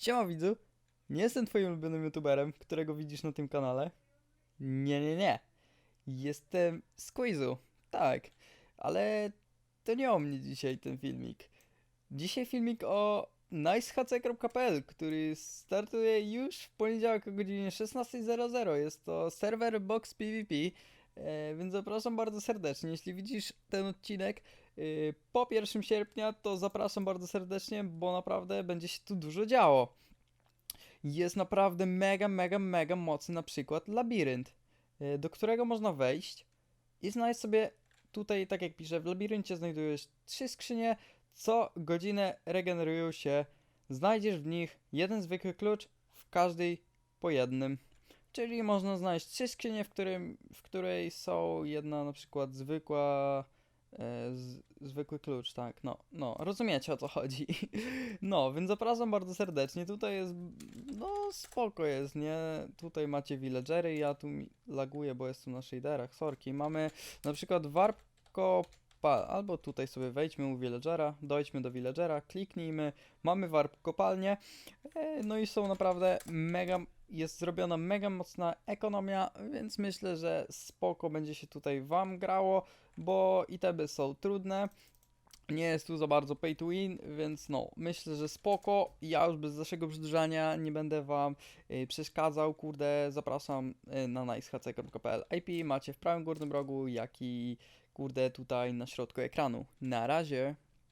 Siema widzu, nie jestem twoim ulubionym youtuberem, którego widzisz na tym kanale. Nie, nie, nie. Jestem z quizu, tak. Ale to nie o mnie dzisiaj ten filmik. Dzisiaj filmik o nicehc.pl, który startuje już w poniedziałek o godzinie 16.00. Jest to serwer Box PvP, e, więc zapraszam bardzo serdecznie. Jeśli widzisz ten odcinek po 1 sierpnia, to zapraszam bardzo serdecznie, bo naprawdę będzie się tu dużo działo. Jest naprawdę mega, mega, mega mocny na przykład labirynt, y, do którego można wejść i znaleźć sobie tutaj, tak jak piszę, w labiryncie znajdujesz trzy skrzynie, co godzinę regenerują się. Znajdziesz w nich jeden zwykły klucz, w każdej po jednym. Czyli można znaleźć trzy skrzynie, w, którym, w której są jedna na przykład zwykła, z, zwykły klucz, tak, no, no, rozumiecie o co chodzi. No, więc zapraszam bardzo serdecznie, tutaj jest, no spoko jest, nie, tutaj macie villagery, ja tu laguję, bo jestem na shaderach, sorki, mamy na przykład warpko, pa- albo tutaj sobie wejdźmy u villagera, dojdźmy do villagera, kliknijmy, mamy warp kopalnię, e, no i są naprawdę mega, jest zrobiona mega mocna ekonomia, więc myślę, że spoko będzie się tutaj wam grało, bo itemy są trudne, nie jest tu za bardzo pay to win, więc no, myślę, że spoko. Ja już bez dalszego przedłużania nie będę wam y, przeszkadzał, kurde, zapraszam y, na nicehc.pl IP macie w prawym górnym rogu, jak i kurde tutaj na środku ekranu. Na razie.